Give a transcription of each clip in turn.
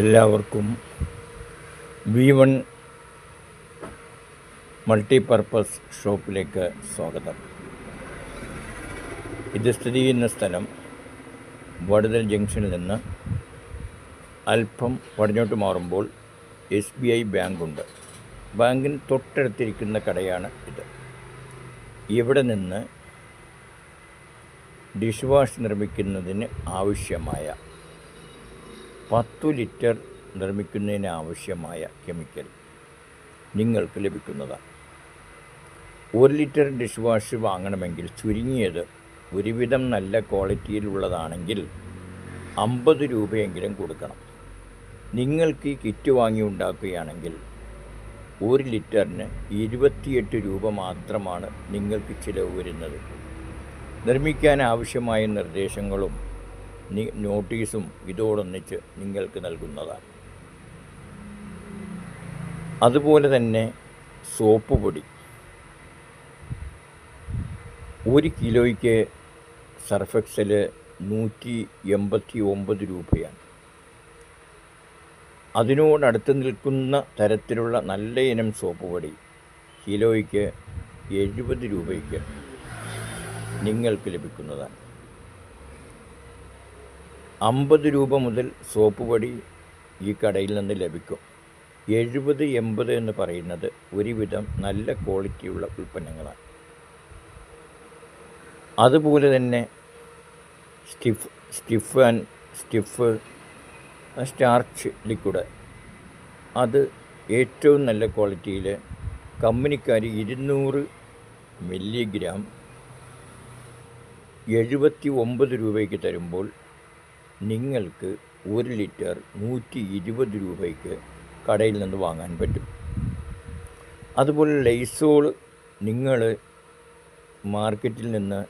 എല്ലാവർക്കും V one multipurpose ഷോപ്പിലേക്ക് സ്വാഗതം. ഇത് സ്ഥിതി ചെയ്യുന്ന സ്ഥലം വടുതൽ ജംഗ്ഷനിൽ നിന്ന് അല്പം പടിഞ്ഞോട്ട് മാറുമ്പോൾ എസ് ബി ഐ ബാങ്കുണ്ട് ബാങ്കിന് തൊട്ടടുത്തിരിക്കുന്ന കടയാണ് ഇത്. ഇവിടെ നിന്ന് ഡിഷ് വാഷ് നിർമ്മിക്കുന്നതിന് ആവശ്യമായ പത്തു ലിറ്റർ നിർമ്മിക്കുന്നതിന് ആവശ്യമായ കെമിക്കൽ നിങ്ങൾക്ക് ലഭിക്കുന്നതാണ് ഒരു ലിറ്റർ ഡിഷ് വാഷ് വാങ്ങണമെങ്കിൽ ചുരുങ്ങിയത് ഒരുവിധം നല്ല ക്വാളിറ്റിയിലുള്ളതാണെങ്കിൽ അമ്പത് രൂപയെങ്കിലും കൊടുക്കണം. നിങ്ങൾക്ക് ഈ കിറ്റ് വാങ്ങി ഉണ്ടാക്കുകയാണെങ്കിൽ ഒരു ലിറ്ററിന് ഇരുപത്തിയെട്ട് രൂപ മാത്രമാണ് നിങ്ങൾക്ക് ചിലവ് വരുന്നത്. നിർമ്മിക്കാൻ ആവശ്യമായ നിർദ്ദേശങ്ങളും നോട്ടീസും ഇതോടൊന്നിച്ച് നിങ്ങൾക്ക് നൽകുന്നതാണ് അതുപോലെ തന്നെ സോപ്പ് പൊടി. ഒരു കിലോയ്ക്ക് സർഫെക്സൽ നൂറ്റി എൺപത്തി ഒമ്പത് രൂപയാണ്. അതിനോടടുത്ത് നിൽക്കുന്ന തരത്തിലുള്ള നല്ല ഇനം സോപ്പ് പൊടി കിലോയ്ക്ക് എഴുപത് രൂപയ്ക്ക് നിങ്ങൾക്ക് ലഭിക്കുന്നതാണ്. അമ്പത് രൂപ മുതൽ സോപ്പ് പൊടി ഈ കടയിൽ നിന്ന് ലഭിക്കും. എഴുപത് എൺപത് എന്ന് പറയുന്നത് ഒരുവിധം നല്ല ക്വാളിറ്റിയുള്ള ഉൽപ്പന്നങ്ങളാണ്. അതുപോലെ തന്നെ stiff stiff and stiff starch liquid അത് ഏറ്റവും നല്ല ക്വാളിറ്റിയിൽ കമ്പനിക്കാർ ഇരുന്നൂറ് മില്ലിഗ്രാം എഴുപത്തി ഒമ്പത് രൂപയ്ക്ക് തരുമ്പോൾ നിങ്ങൾക്ക് ഒരു ലിറ്റർ നൂറ്റി ഇരുപത് രൂപയ്ക്ക് കടയിൽ നിന്ന് വാങ്ങാൻ പറ്റും. അതുപോലെ ലൈസോൾ നിങ്ങൾ മാർക്കറ്റിൽ നിന്ന്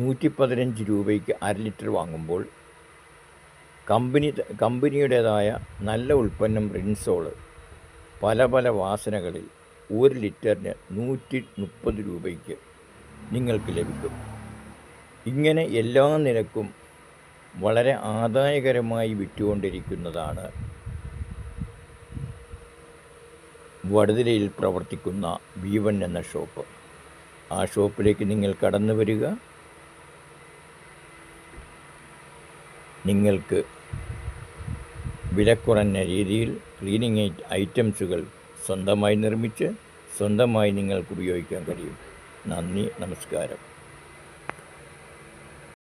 നൂറ്റി പതിനഞ്ച് രൂപയ്ക്ക് അര ലിറ്റർ വാങ്ങുമ്പോൾ കമ്പനി കമ്പനിയുടേതായ നല്ല ഉൽപ്പന്നം റിൻസോൾ പല പല വാസനകളിൽ ഒരു ലിറ്ററിന് നൂറ്റി മുപ്പത് രൂപയ്ക്ക് നിങ്ങൾക്ക് ലഭിക്കും. ഇങ്ങനെ എല്ലാ നിരക്കും വളരെ ആദായകരമായി വിറ്റുകൊണ്ടിരിക്കുന്നതാണ് വടുതിരയിൽ പ്രവർത്തിക്കുന്ന വി വൺ എന്ന ഷോപ്പ്. ആ ഷോപ്പിലേക്ക് നിങ്ങൾ കടന്നു വരിക. നിങ്ങൾക്ക് വിലക്കുറഞ്ഞ രീതിയിൽ ക്ലീനിങ് ഐറ്റംസുകൾ സ്വന്തമായി നിർമ്മിച്ച് സ്വന്തമായി നിങ്ങൾക്ക് ഉപയോഗിക്കാൻ കഴിയും. നന്ദി നമസ്കാരം.